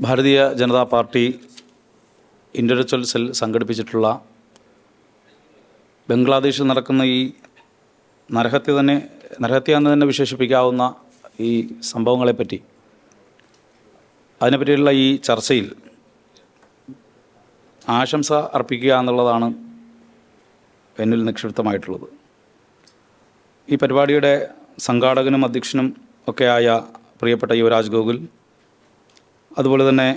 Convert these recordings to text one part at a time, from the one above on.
Bharatiya Janata party intellectual cell സംഘടിപ്പിച്ചിട്ടുള്ള ബംഗ്ലാദേശിൽ നടക്കുന്ന ഈ നരഹത്യ തന്നെ നരഹത്യ എന്ന് തന്നെ വിശേഷിപ്പിക്കാവുന്ന ഈ സംഭവങ്ങളെപ്പറ്റി അതിനെപ്പറ്റിയുള്ള ഈ ചർച്ചയിൽ ആശംസ അർപ്പിക്കുക എന്നുള്ളതാണ് എന്നിൽ നിക്ഷിപ്തമായിട്ടുള്ളത്. ഈ പരിപാടിയുടെ സംഘാടകനും അധ്യക്ഷനും ഒക്കെയായ പ്രിയപ്പെട്ട യുവരാജ് ഗോകുൽ അതുപോലെ തന്നെ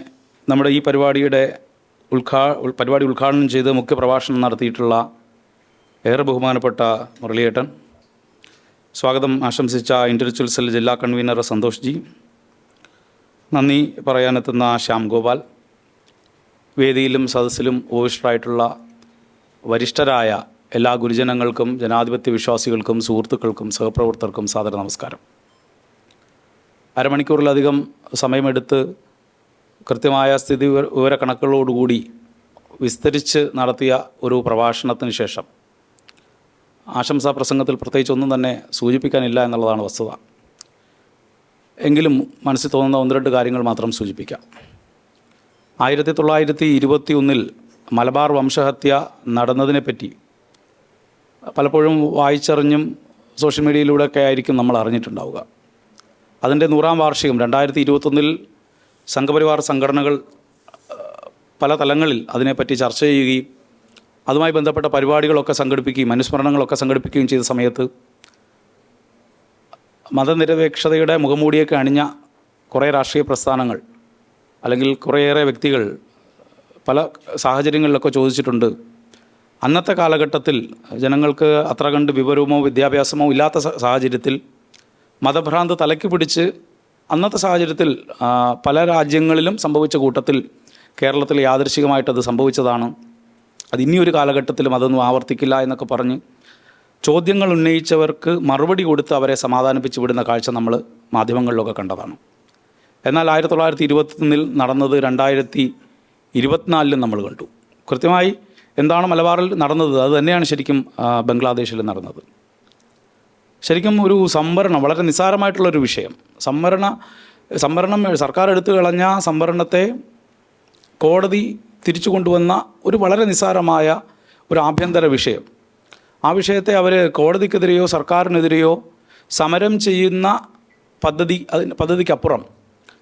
നമ്മുടെ ഈ പരിപാടിയുടെ ഉദ്ഘാ പരിപാടി ഉദ്ഘാടനം ചെയ്ത് മുഖ്യ പ്രഭാഷണം നടത്തിയിട്ടുള്ള ഏറെ ബഹുമാനപ്പെട്ട മുരളിയേട്ടൻ. സ്വാഗതം ആശംസിച്ച ഇന്റലക്ച്വൽ സെൽ ജില്ലാ കൺവീനർ സന്തോഷ് ജി. നന്ദി പറയാനെത്തുന്ന ശ്യാം ഗോപാൽ. വേദിയിലും സദസ്സിലും ഉപവിഷ്ടരായിട്ടുള്ള വരിഷ്ഠരായ എല്ലാ ഗുരുജനങ്ങൾക്കും ജനാധിപത്യ വിശ്വാസികൾക്കും സുഹൃത്തുക്കൾക്കും സഹപ്രവർത്തകർക്കും സാദര നമസ്കാരം. അരമണിക്കൂറിലധികം സമയമെടുത്ത് കൃത്യമായ സ്ഥിതി വിവര- വിവര കണക്കുകളോടുകൂടി വിസ്തരിച്ച് നടത്തിയ ഒരു പ്രഭാഷണത്തിന് ശേഷം ആശംസാ പ്രസംഗത്തിൽ പ്രത്യേകിച്ച് ഒന്നും തന്നെ സൂചിപ്പിക്കാനില്ല എന്നുള്ളതാണ് വസ്തുത. എങ്കിലും മനസ്സിൽ തോന്നുന്ന ഒന്ന് രണ്ട് കാര്യങ്ങൾ മാത്രം സൂചിപ്പിക്കാം. ആയിരത്തി തൊള്ളായിരത്തി ഇരുപത്തി ഒന്നിൽ മലബാർ വംശഹത്യ നടന്നതിനെപ്പറ്റി പലപ്പോഴും വായിച്ചറിഞ്ഞും സോഷ്യൽ മീഡിയയിലൂടെയൊക്കെ ആയിരിക്കും നമ്മൾ അറിഞ്ഞിട്ടുണ്ടാവുക. അതിന്റെ നൂറാം വാർഷികം രണ്ടായിരത്തി ഇരുപത്തൊന്നിൽ സംഘപരിവാർ സംഘടനകൾ പല തലങ്ങളിൽ അതിനെപ്പറ്റി ചർച്ച ചെയ്യുകയും അതുമായി ബന്ധപ്പെട്ട പരിപാടികളൊക്കെ സംഘടിപ്പിക്കുകയും അനുസ്മരണങ്ങളൊക്കെ സംഘടിപ്പിക്കുകയും ചെയ്ത സമയത്ത് മതനിരപേക്ഷതയുടെ മുഖമൂടിയൊക്കെ അണിഞ്ഞ കുറേ രാഷ്ട്രീയ പ്രസ്ഥാനങ്ങൾ അല്ലെങ്കിൽ കുറേയേറെ വ്യക്തികൾ പല സാഹചര്യങ്ങളിലൊക്കെ ചോദിച്ചിട്ടുണ്ട്. അന്നത്തെ കാലഘട്ടത്തിൽ ജനങ്ങൾക്ക് അത്ര കണ്ട് വിവരമോ വിദ്യാഭ്യാസമോ ഇല്ലാത്ത സാഹചര്യത്തിൽ മതഭ്രാന്ത് തലയ്ക്ക് പിടിച്ച് അന്നത്തെ സാഹചര്യത്തിൽ പല രാജ്യങ്ങളിലും സംഭവിച്ച കൂട്ടത്തിൽ കേരളത്തിൽ യാദൃശികമായിട്ടത് സംഭവിച്ചതാണ്. അത് ഇനിയൊരു കാലഘട്ടത്തിലും അതൊന്നും ആവർത്തിക്കില്ല എന്നൊക്കെ പറഞ്ഞ് ചോദ്യങ്ങൾ ഉന്നയിച്ചവർക്ക് മറുപടി കൊടുത്ത് അവരെ സമാധാനിപ്പിച്ച് വിടുന്ന കാഴ്ച നമ്മൾ മാധ്യമങ്ങളിലൊക്കെ കണ്ടതാണ്. എന്നാൽ ആയിരത്തി തൊള്ളായിരത്തി ഇരുപത്തൊന്നിൽ നടന്നത് രണ്ടായിരത്തി ഇരുപത്തിനാലിലും നമ്മൾ കണ്ടു. കൃത്യമായി എന്താണ് മലബാറിൽ നടന്നത്? അത് തന്നെയാണ് ശരിക്കും ബംഗ്ലാദേശിൽ നടന്നത്. ശരിക്കും ഒരു സംവരണം വളരെ നിസ്സാരമായിട്ടുള്ളൊരു വിഷയം. സംവരണ സംവരണം സർക്കാർ എടുത്തു കളഞ്ഞ സംവരണത്തെ കോടതി തിരിച്ചു കൊണ്ടുവന്ന ഒരു വളരെ നിസ്സാരമായ ഒരു ആഭ്യന്തര വിഷയം. ആ വിഷയത്തെ അവർ കോടതിക്കെതിരെയോ സർക്കാരിനെതിരെയോ സമരം ചെയ്യുന്ന പദ്ധതി അതിന് പദ്ധതിക്കപ്പുറം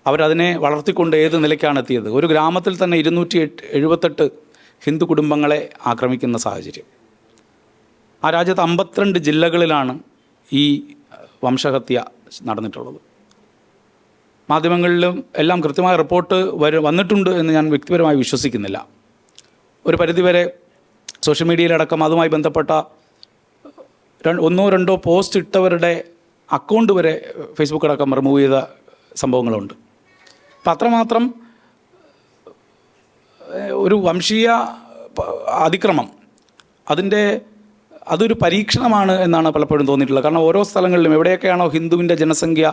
അവരതിനെ വളർത്തിക്കൊണ്ട് ഏത് നിലയ്ക്കാണ് എത്തിയത്? ഒരു ഗ്രാമത്തിൽ തന്നെ ഇരുന്നൂറ്റി എഴുപത്തെട്ട് ഹിന്ദു കുടുംബങ്ങളെ ആക്രമിക്കുന്ന സാഹചര്യം. ആ രാജ്യത്ത് അമ്പത്തിരണ്ട് ജില്ലകളിലാണ് ഈ വംശഹത്യ നടന്നിട്ടുള്ളത്. മാധ്യമങ്ങളിലും എല്ലാം കൃത്യമായ റിപ്പോർട്ട് വരു വന്നിട്ടുണ്ട് എന്ന് ഞാൻ വ്യക്തിപരമായി വിശ്വസിക്കുന്നില്ല. ഒരു പരിധിവരെ സോഷ്യൽ മീഡിയയിലടക്കം അതുമായി ബന്ധപ്പെട്ട ഒന്നോ രണ്ടോ പോസ്റ്റ് ഇട്ടവരുടെ അക്കൗണ്ട് വരെ ഫേസ്ബുക്ക് അടക്കം റിമൂവ് ചെയ്ത സംഭവങ്ങളുണ്ട്. അപ്പം അത്രമാത്രം ഒരു വംശീയ അതിക്രമം അതിന്റെ അതൊരു പരീക്ഷണമാണ് എന്നാണ് പലപ്പോഴും തോന്നിയിട്ടുള്ളത്. കാരണം ഓരോ സ്ഥലങ്ങളിലും എവിടെയൊക്കെയാണോ ഹിന്ദുവിന്റെ ജനസംഖ്യ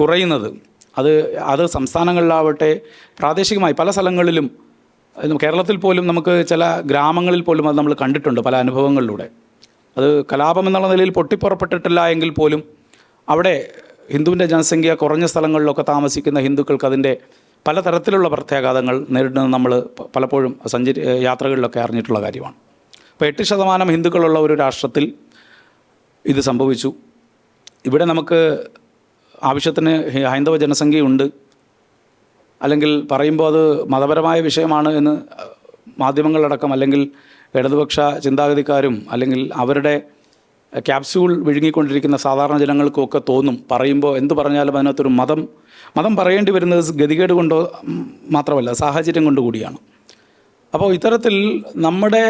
കുറയുന്നത് അത് അത് സംസ്ഥാനങ്ങളിലാവട്ടെ പ്രാദേശികമായി പല സ്ഥലങ്ങളിലും കേരളത്തിൽ പോലും നമുക്ക് ചില ഗ്രാമങ്ങളിൽ പോലും അത് നമ്മൾ കണ്ടിട്ടുണ്ട് പല അനുഭവങ്ങളിലൂടെ. അത് കലാപം എന്നുള്ള നിലയിൽ പൊട്ടിപ്പുറപ്പെട്ടിട്ടില്ല എങ്കിൽ പോലും അവിടെ ഹിന്ദുവിന്റെ ജനസംഖ്യ കുറഞ്ഞ സ്ഥലങ്ങളിലൊക്കെ താമസിക്കുന്ന ഹിന്ദുക്കൾക്ക് അതിന്റെ പലതരത്തിലുള്ള പ്രത്യാഘാതങ്ങൾ നേരിടുന്നത് നമ്മൾ പലപ്പോഴും സഞ്ചരി യാത്രകളിലൊക്കെ അറിഞ്ഞിട്ടുള്ള കാര്യമാണ്. അപ്പോൾ എട്ട് ശതമാനം ഹിന്ദുക്കളുള്ള ഒരു രാഷ്ട്രത്തിൽ ഇത് സംഭവിച്ചു. ഇവിടെ നമുക്ക് ആവശ്യത്തിന് ഹൈന്ദവ ജനസംഖ്യയുണ്ട് അല്ലെങ്കിൽ പറയുമ്പോൾ അത് മതപരമായ വിഷയമാണ് എന്ന് മാധ്യമങ്ങളടക്കം അല്ലെങ്കിൽ ഇടതുപക്ഷ ചിന്താഗതിക്കാരും അല്ലെങ്കിൽ അവരുടെ ക്യാപ്സ്യൂൾ വിഴുങ്ങിക്കൊണ്ടിരിക്കുന്ന സാധാരണ ജനങ്ങൾക്കൊക്കെ തോന്നും പറയുമ്പോൾ എന്ത് പറഞ്ഞാലും അതിനകത്തൊരു മതം മതം പറയേണ്ടി വരുന്നത് ഗതികേട് കൊണ്ടോ മാത്രമല്ല സാഹചര്യം കൊണ്ട് കൂടിയാണ്. അപ്പോൾ ഇത്തരത്തിൽ നമ്മുടെ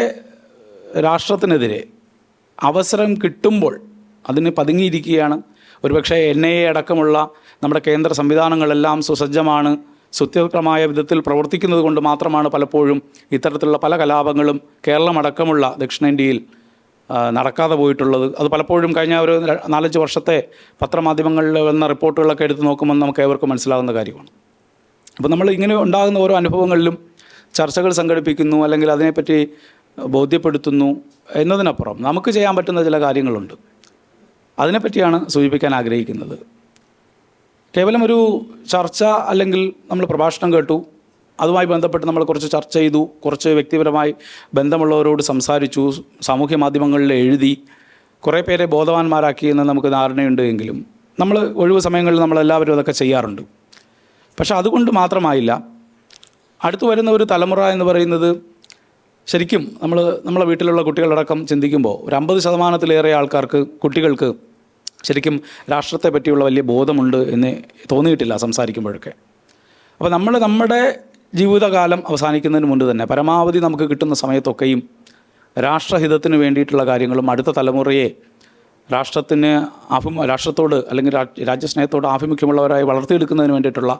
രാഷ്ട്രത്തിനെതിരെ അവസരം കിട്ടുമ്പോൾ അതിന് പതുങ്ങിയിരിക്കുകയാണ്. ഒരുപക്ഷെ എൻ ഐ എ അടക്കമുള്ള നമ്മുടെ കേന്ദ്ര സംവിധാനങ്ങളെല്ലാം സുസജ്ജമാണ്. സുത്യക്രമായ വിധത്തിൽ പ്രവർത്തിക്കുന്നത് കൊണ്ട് മാത്രമാണ് പലപ്പോഴും ഇത്തരത്തിലുള്ള പല കലാപങ്ങളും കേരളമടക്കമുള്ള ദക്ഷിണേന്ത്യയിൽ നടക്കാതെ പോയിട്ടുള്ളത്. അത് പലപ്പോഴും കഴിഞ്ഞ ഒരു നാലഞ്ച് വർഷത്തെ പത്രമാധ്യമങ്ങളിൽ വന്ന റിപ്പോർട്ടുകളൊക്കെ എടുത്ത് നോക്കുമ്പോൾ നമുക്ക് ഏവർക്കും മനസ്സിലാകുന്ന കാര്യമാണ്. അപ്പോൾ നമ്മൾ ഇങ്ങനെ ഉണ്ടാകുന്ന ഓരോ അനുഭവങ്ങളിലും ചർച്ചകൾ സംഘടിപ്പിക്കുന്നു. അല്ലെങ്കിൽ അതിനെപ്പറ്റി ബോധ്യപ്പെടുത്തുന്നു എന്നതിനപ്പുറം നമുക്ക് ചെയ്യാൻ പറ്റുന്ന ചില കാര്യങ്ങളുണ്ട്. അതിനെപ്പറ്റിയാണ് സൂചിപ്പിക്കാൻ ആഗ്രഹിക്കുന്നത്. കേവലം ഒരു ചർച്ച അല്ലെങ്കിൽ നമ്മൾ പ്രഭാഷണം കേട്ടു. അതുമായി ബന്ധപ്പെട്ട് നമ്മൾ കുറച്ച് ചർച്ച ചെയ്തു. കുറച്ച് വ്യക്തിപരമായി ബന്ധമുള്ളവരോട് സംസാരിച്ചു. സാമൂഹ്യ മാധ്യമങ്ങളിൽ എഴുതി. കുറേ പേരെ ബോധവാന്മാരാക്കി എന്ന് നമുക്ക് ധാരണയുണ്ട് എങ്കിലും നമ്മൾ ഒഴിവ് സമയങ്ങളിൽ നമ്മളെല്ലാവരും അതൊക്കെ ചെയ്യാറുണ്ട്. പക്ഷേ അതുകൊണ്ട് മാത്രമായില്ല. അടുത്തു വരുന്ന ഒരു തലമുറ എന്ന് പറയുന്നത് ശരിക്കും നമ്മൾ നമ്മളെ വീട്ടിലുള്ള കുട്ടികളടക്കം ചിന്തിക്കുമ്പോൾ ഒരു അമ്പത് ശതമാനത്തിലേറെ ആൾക്കാർക്ക് കുട്ടികൾക്ക് ശരിക്കും രാഷ്ട്രത്തെ പറ്റിയുള്ള വലിയ ബോധമുണ്ട് എന്ന് തോന്നിയിട്ടില്ല സംസാരിക്കുമ്പോഴൊക്കെ. അപ്പോൾ നമ്മൾ നമ്മുടെ ജീവിതകാലം അവസാനിക്കുന്നതിന് മുൻപ് തന്നെ പരമാവധി നമുക്ക് കിട്ടുന്ന സമയത്തൊക്കെയും രാഷ്ട്രഹിതത്തിന് വേണ്ടിയിട്ടുള്ള കാര്യങ്ങളും അടുത്ത തലമുറയെ രാഷ്ട്രത്തിന് ആഭിമു രാഷ്ട്രത്തോട് അല്ലെങ്കിൽ രാജ്യസ്നേഹത്തോട് ആഭിമുഖ്യമുള്ളവരായി വളർത്തിയെടുക്കുന്നതിന് വേണ്ടിയിട്ടുള്ള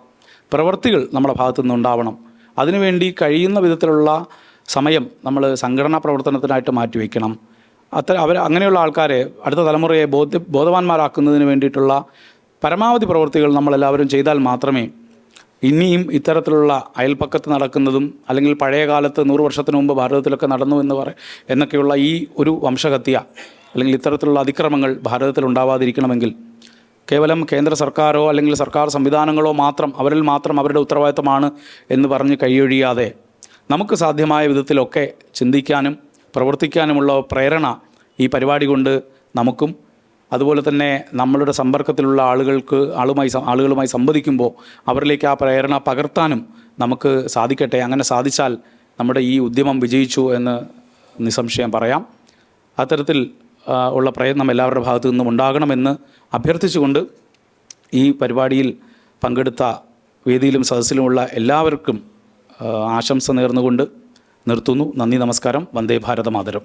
പ്രവൃത്തികൾ നമ്മുടെ ഭാഗത്തു നിന്നുണ്ടാവണം അതിനുവേണ്ടി കഴിയുന്ന വിധത്തിലുള്ള സമയം നമ്മൾ സംഘടനാ പ്രവർത്തനത്തിനായിട്ട് മാറ്റിവെക്കണം അത്ര അവർ അങ്ങനെയുള്ള ആൾക്കാരെ അടുത്ത തലമുറയെ ബോധ്യ ബോധവാന്മാരാക്കുന്നതിന് വേണ്ടിയിട്ടുള്ള പരമാവധി പ്രവൃത്തികൾ നമ്മളെല്ലാവരും ചെയ്താൽ മാത്രമേ ഇനിയും ഇത്തരത്തിലുള്ള അയൽപ്പക്കത്ത് നടക്കുന്നതും അല്ലെങ്കിൽ പഴയ കാലത്ത് നൂറ് വർഷത്തിന് മുമ്പ് ഭാരതത്തിലൊക്കെ നടന്നു എന്ന് പറ എന്നൊക്കെയുള്ള ഈ ഒരു വംശഹത്യ അല്ലെങ്കിൽ ഇത്തരത്തിലുള്ള അതിക്രമങ്ങൾ ഭാരതത്തിൽ ഉണ്ടാവാതിരിക്കണമെങ്കിൽ കേവലം കേന്ദ്ര സർക്കാരോ അല്ലെങ്കിൽ സർക്കാർ സംവിധാനങ്ങളോ മാത്രം അവരിൽ മാത്രം അവരുടെ ഉത്തരവാദിത്തമാണ് എന്ന് പറഞ്ഞ് കൈയൊഴിയാതെ നമുക്ക് സാധ്യമായ വിധത്തിലൊക്കെ ചിന്തിക്കാനും പ്രവർത്തിക്കാനുമുള്ള പ്രേരണ ഈ പരിപാടി കൊണ്ട് നമുക്കും. അതുപോലെ തന്നെ നമ്മളുടെ സമ്പർക്കത്തിലുള്ള ആളുകൾക്ക് ആളുമായി ആളുകളുമായി സംവദിക്കുമ്പോൾ അവരിലേക്ക് ആ പ്രേരണ പകർത്താനും നമുക്ക് സാധിക്കട്ടെ. അങ്ങനെ സാധിച്ചാൽ നമ്മുടെ ഈ ഉദ്യമം വിജയിച്ചു എന്ന് നിസ്സംശയം പറയാം. അത്തരത്തിൽ ഉള്ള പ്രയത്നം എല്ലാവരുടെ ഭാഗത്തു നിന്നും ഉണ്ടാകണമെന്ന് അഭ്യർത്ഥിച്ചുകൊണ്ട് ഈ പരിപാടിയിൽ പങ്കെടുത്ത വേദിയിലും സദസ്സിലുമുള്ള എല്ലാവർക്കും ആശംസ നേർന്നുകൊണ്ട് നിർത്തുന്നു. നന്ദി നമസ്കാരം. വന്ദേ ഭാരത. മാതരം